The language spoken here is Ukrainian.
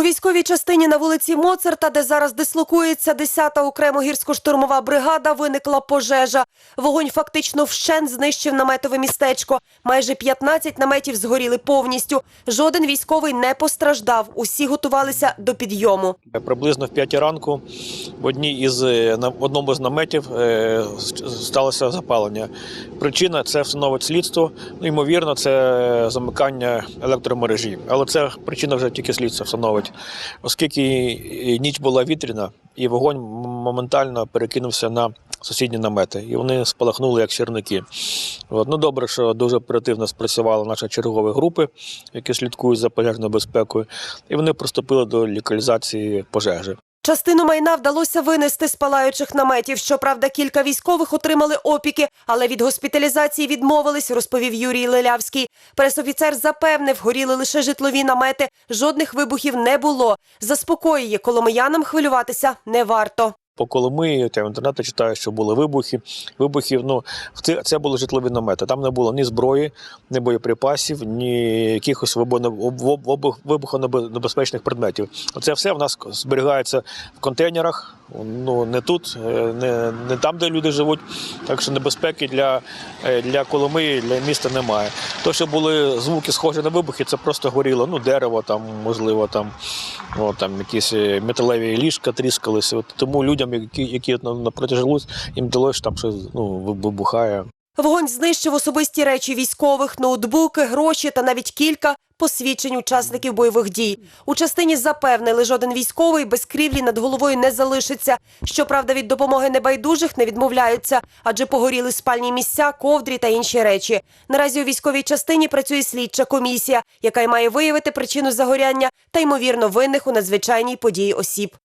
У військовій частині на вулиці Моцарта, де зараз дислокується 10-та окремо гірсько-штурмова бригада, виникла пожежа. Вогонь фактично вщент знищив наметове містечко. Майже 15 наметів згоріли повністю. Жоден військовий не постраждав. Усі готувалися до підйому. Приблизно в 5 ранку в одній із е, на одному з наметів е, сталося запалення. Причина це встановить слідство. Ну, ймовірно, це замикання електромережі. Але це причина вже тільки слідство встановить, оскільки е, ніч була вітряна, і вогонь моментально перекинувся на сусідні намети, і вони спалахнули як черники. От. Ну добре, що дуже оперативно спрацювали наші чергові групи, які слідкують за пожежною безпекою, і вони приступили до лікалізації пожежі. Частину майна вдалося винести з палаючих наметів. Щоправда, кілька військових отримали опіки, але від госпіталізації відмовились, розповів Юрій Лелявський. Пресофіцер запевнив, горіли лише житлові намети, жодних вибухів не було. Заспокоює, коломиянам хвилюватися не варто. По Коломиї, я в інтернеті читаю, що були вибухи. Вибухів, ну, це, це були житлові намети. Там не було ні зброї, ні боєприпасів, ні якихось вибухонебезпечних предметів. Це все в нас зберігається в контейнерах, ну не тут, е, не, не там, де люди живуть. Так що небезпеки для, е, для Коломиї, для міста немає. То, що були звуки схожі на вибухи, це просто горіло ну, дерево, там, можливо, там, о, там якісь е, металеві ліжка тріскалися. От тому людям, які, які на- протяжі їм далося, що там щось ну, вибухає. Вогонь знищив особисті речі військових, ноутбуки, гроші та навіть кілька посвідчень учасників бойових дій. У частині запевнили, жоден військовий без крівлі над головою не залишиться. Щоправда, від допомоги небайдужих не відмовляються, адже погоріли спальні місця, ковдрі та інші речі. Наразі у військовій частині працює слідча комісія, яка й має виявити причину загоряння та ймовірно винних у надзвичайній події осіб.